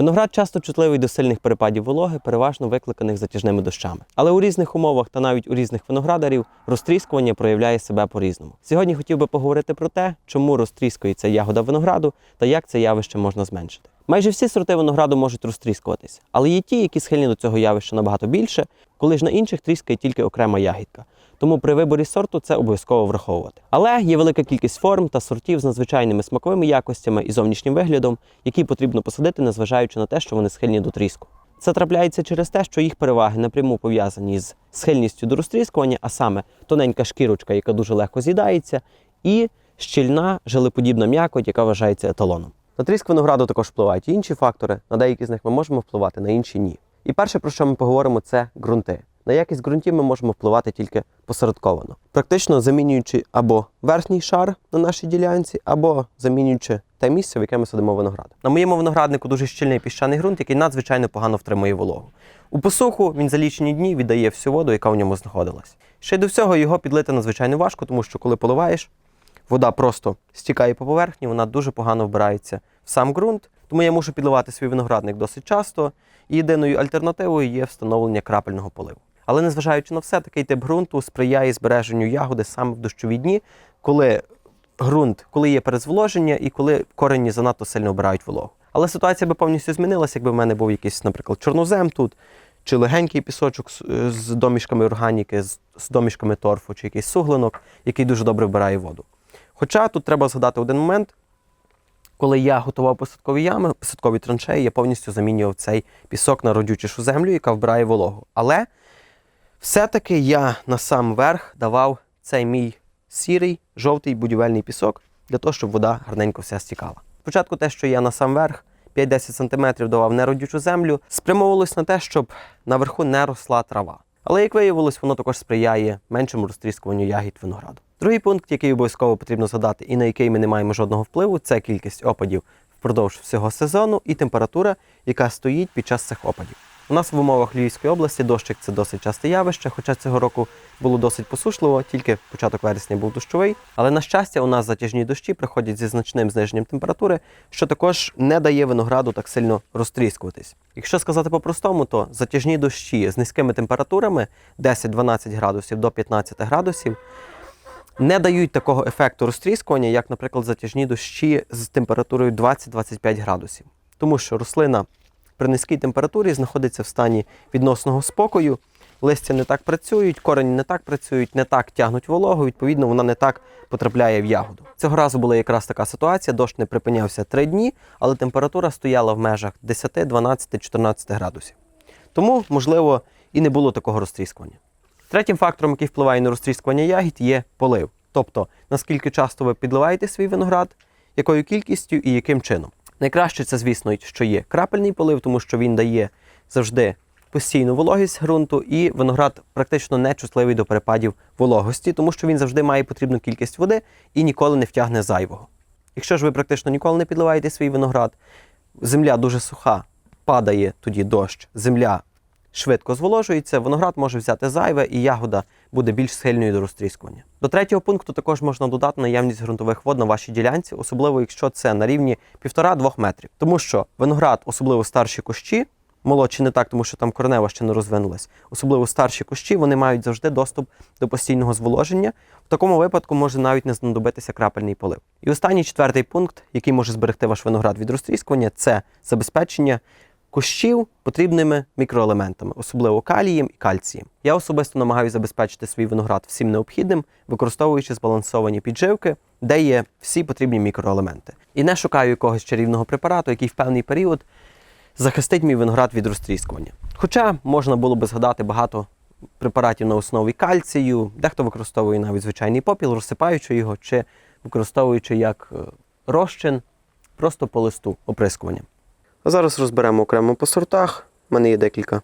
Виноград часто чутливий до сильних перепадів вологи, переважно викликаних затяжними дощами. Але у різних умовах та навіть у різних виноградарів розтріскування проявляє себе по-різному. Сьогодні хотів би поговорити про те, чому розтріскується ягода винограду та як це явище можна зменшити. Майже всі сорти винограду можуть розтріскуватися, але є ті, які схильні до цього явища набагато більше, коли ж на інших тріскає тільки окрема ягідка. Тому при виборі сорту це обов'язково враховувати. Але є велика кількість форм та сортів з надзвичайними смаковими якостями і зовнішнім виглядом, які потрібно посадити, незважаючи на те, що вони схильні до тріску. Це трапляється через те, що їх переваги напряму пов'язані з схильністю до розтріскування, а саме тоненька шкірочка, яка дуже легко з'їдається, і щільна желеподібна м'якоть, яка вважається еталоном. На тріск винограду також впливають інші фактори. На деякі з них ми можемо впливати, на інші ні. І перше, про що ми поговоримо, це ґрунти. На якість ґрунтів ми можемо впливати тільки посередковано, практично замінюючи або верхній шар на нашій ділянці, або замінюючи те місце, в яке ми садимо виноград. На моєму винограднику дуже щільний піщаний ґрунт, який надзвичайно погано втримує вологу. У посуху він за лічені дні віддає всю воду, яка в ньому знаходилась. Ще й до всього його підлити надзвичайно важко, тому що коли поливаєш, вода просто стікає по поверхні, вона дуже погано вбирається в сам ґрунт. Тому я мушу підливати свій виноградник досить часто. І єдиною альтернативою є встановлення крапельного поливу. Але незважаючи на все, такий тип ґрунту сприяє збереженню ягоди саме в дощові дні, коли ґрунт, коли є перезволоження і коли корені занадто сильно обирають вологу. Але ситуація би повністю змінилася, якби в мене був якийсь, наприклад, чорнозем тут, чи легенький пісочок з, домішками органіки, з домішками торфу, чи якийсь суглинок, який дуже добре вбирає воду. Хоча тут треба згадати один момент, коли я готував посадкові ями, посадкові траншеї, я повністю замінював цей пісок на родючішу землю, яка вбирає вологу. Але все-таки я на сам верх давав цей мій сірий, жовтий будівельний пісок для того, щоб вода гарненько вся стікала. Спочатку те, що я на сам верх 5-10 см давав неродючу землю, спрямовувалось на те, щоб наверху не росла трава. Але як виявилось, воно також сприяє меншому розтріскуванню ягід винограду. Другий пункт, який обов'язково потрібно згадати, і на який ми не маємо жодного впливу, це кількість опадів впродовж всього сезону і температура, яка стоїть під час цих опадів. У нас в умовах Львівської області дощик це досить часте явище, хоча цього року було досить посушливо, тільки початок вересня був дощовий. Але на щастя, у нас затяжні дощі приходять зі значним зниженням температури, що також не дає винограду так сильно розтріскуватись. Якщо сказати по-простому, то затяжні дощі з низькими температурами 10-12 градусів до 15 градусів не дають такого ефекту розтріскування, як, наприклад, затяжні дощі з температурою 20-25 градусів. Тому що рослина при низькій температурі знаходиться в стані відносного спокою, листя не так працюють, корені не так працюють, не так тягнуть вологу, відповідно, вона не так потрапляє в ягоду. Цього разу була якраз така ситуація, дощ не припинявся 3 дні, але температура стояла в межах 10, 12, 14 градусів. Тому, можливо, і не було такого розтріскування. Третім фактором, який впливає на розтріскування ягід, є полив. Тобто, наскільки часто ви підливаєте свій виноград, якою кількістю і яким чином. Найкраще це, звісно, що є крапельний полив, тому що він дає завжди постійну вологість ґрунту, і виноград практично не чутливий до перепадів вологості, тому що він завжди має потрібну кількість води і ніколи не втягне зайвого. Якщо ж ви практично ніколи не підливаєте свій виноград, земля дуже суха, падає тоді дощ, земля швидко зволожується, виноград може взяти зайве, і ягода буде більш схильною до розтріскування. До третього пункту також можна додати наявність ґрунтових вод на вашій ділянці, особливо якщо це на рівні 1,5-2 метрів. Тому що виноград, особливо старші кущі, молодші не так, тому що там коренева ще не розвинулась, особливо старші кущі, вони мають завжди доступ до постійного зволоження. В такому випадку може навіть не знадобитися крапельний полив. І останній четвертий пункт, який може зберегти ваш виноград від розтріскування, це забезпечення кущів потрібними мікроелементами, особливо калієм і кальцієм. Я особисто намагаюся забезпечити свій виноград всім необхідним, використовуючи збалансовані підживки, де є всі потрібні мікроелементи. І не шукаю якогось чарівного препарату, який в певний період захистить мій виноград від розтріскування. Хоча можна було би згадати багато препаратів на основі кальцію, дехто використовує навіть звичайний попіл, розсипаючи його, чи використовуючи як е, розчин просто по листу оприскування. А зараз розберемо окремо по сортах. У мене є декілька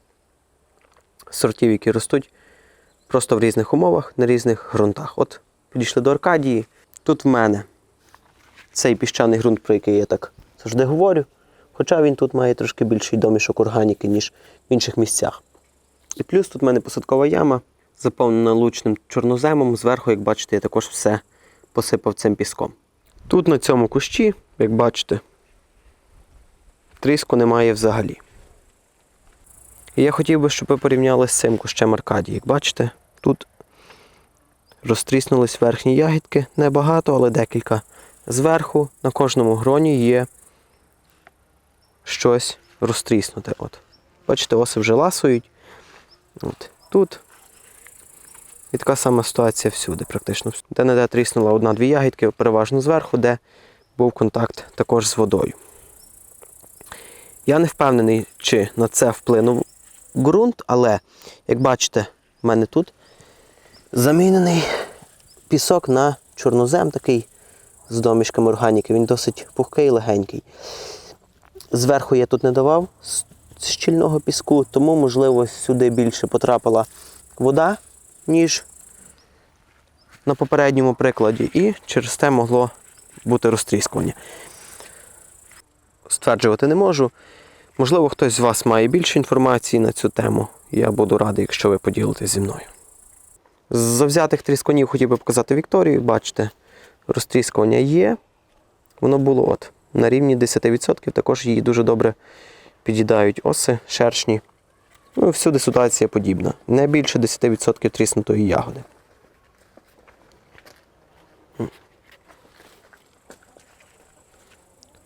сортів, які ростуть просто в різних умовах, на різних ґрунтах. От підійшли до Аркадії. Тут в мене цей піщаний ґрунт, про який я так завжди говорю. Хоча він тут має трошки більший домішок органіки, ніж в інших місцях. І плюс тут в мене посадкова яма, заповнена лучним чорноземом. Зверху, як бачите, я також все посипав цим піском. Тут на цьому кущі, як бачите, розтріску немає взагалі. І я хотів би, щоб ви порівняли з цим кущем Аркадії. Як бачите, тут розтріснулись верхні ягідки, небагато, але декілька. Зверху на кожному гроні є щось розтріснуте. От. Бачите, оси вже ласують. От. Тут. І така сама ситуація всюди, практично. Де не де тріснула одна-дві ягідки, переважно зверху, де був контакт також з водою. Я не впевнений, чи на це вплинув ґрунт, але, як бачите, в мене тут замінений пісок на чорнозем такий з домішками органіки. Він досить пухкий і легенький. Зверху я тут не давав щільного піску, тому, можливо, сюди більше потрапила вода, ніж на попередньому прикладі, і через те могло бути розтріскування. Стверджувати не можу. Можливо, хтось з вас має більше інформації на цю тему. Я буду радий, якщо ви поділитесь зі мною. З завзятих тріскунів хотів би показати Вікторію. Бачите, розтріскування є. Воно було от на рівні 10%. Також її дуже добре під'їдають оси, шершні. Ну, всюди ситуація подібна. Не більше 10% тріснутої ягоди.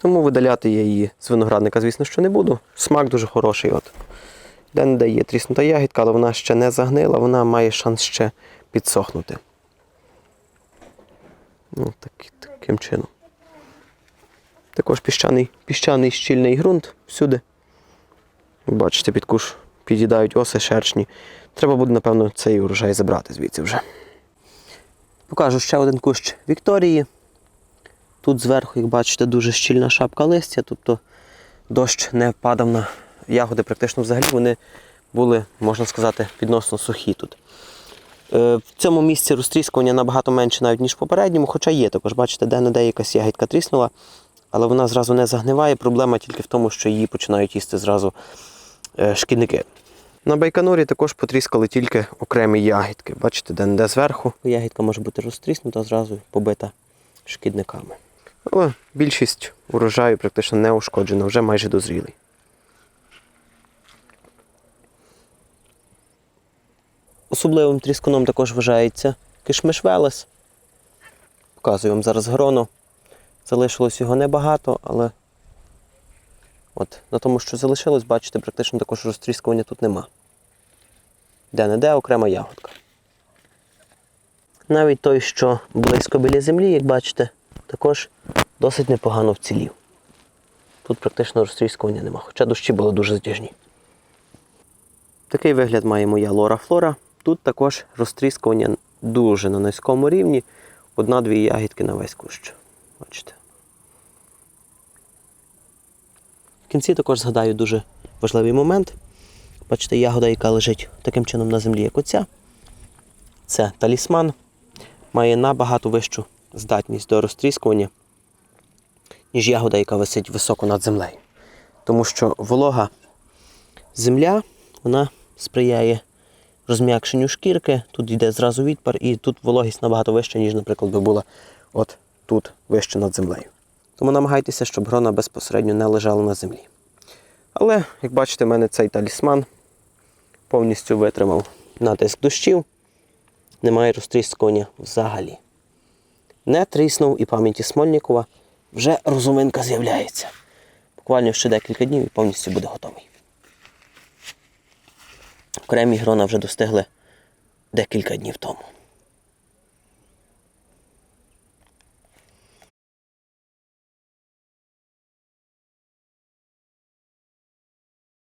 Тому видаляти я її з виноградника, звісно, що не буду. Смак дуже хороший. От. Де не де є тріснута ягідка, але вона ще не загнила, вона має шанс ще підсохнути. Ну, так, таким чином. Також піщаний, піщаний щільний ґрунт всюди. Бачите, під куш під'їдають оси шершні. Треба буде, напевно, цей урожай забрати звідси вже. Покажу ще один кущ Вікторії. Тут зверху, як бачите, дуже щільна шапка листя, тобто дощ не падав на ягоди практично взагалі. Вони були, можна сказати, відносно сухі тут. Е, В цьому місці розтріскування набагато менше навіть, ніж в попередньому, хоча є також, бачите, де-не-де якась ягідка тріснула, але вона зразу не загниває. Проблема тільки в тому, що її починають їсти зразу е, шкідники. На байконурі також потріскали тільки окремі ягідки. Бачите, де-не-де зверху. Ягідка може бути розтріснута, зразу побита шкідниками. Але більшість урожаю практично не ушкоджена, вже майже дозрілий. Особливим тріскуном також вважається кишмиш Велес. Показую вам зараз гроно. Залишилось його небагато, але от на тому, що залишилось, бачите, практично також розтріскування тут нема. Де-не-де окрема ягодка. Навіть той, що близько біля землі, як бачите, також досить непогано вцілів. Тут практично розтріскування нема, хоча дощі були дуже затяжні. Такий вигляд має моя лора флора. Тут також розтріскування дуже на низькому рівні. Одна-дві ягідки на весь кущ. Бачите. В кінці також згадаю дуже важливий момент. Бачите, ягода, яка лежить таким чином на землі, як оця. Це талісман. Має набагато вищу здатність до розтріскування, ніж ягода, яка висить високо над землею. Тому що волога земля вона сприяє розм'якшенню шкірки, тут йде зразу відпар, і тут вологість набагато вища, ніж, наприклад, би була от тут вище над землею. Тому намагайтеся, щоб грона безпосередньо не лежала на землі. Але, як бачите, в мене цей талісман повністю витримав натиск дощів, немає розтріскування взагалі. Не тріснув і пам'яті Смольнікова вже розуминка з'являється. Буквально ще декілька днів і повністю буде готовий. Окремі грона вже достигли декілька днів тому.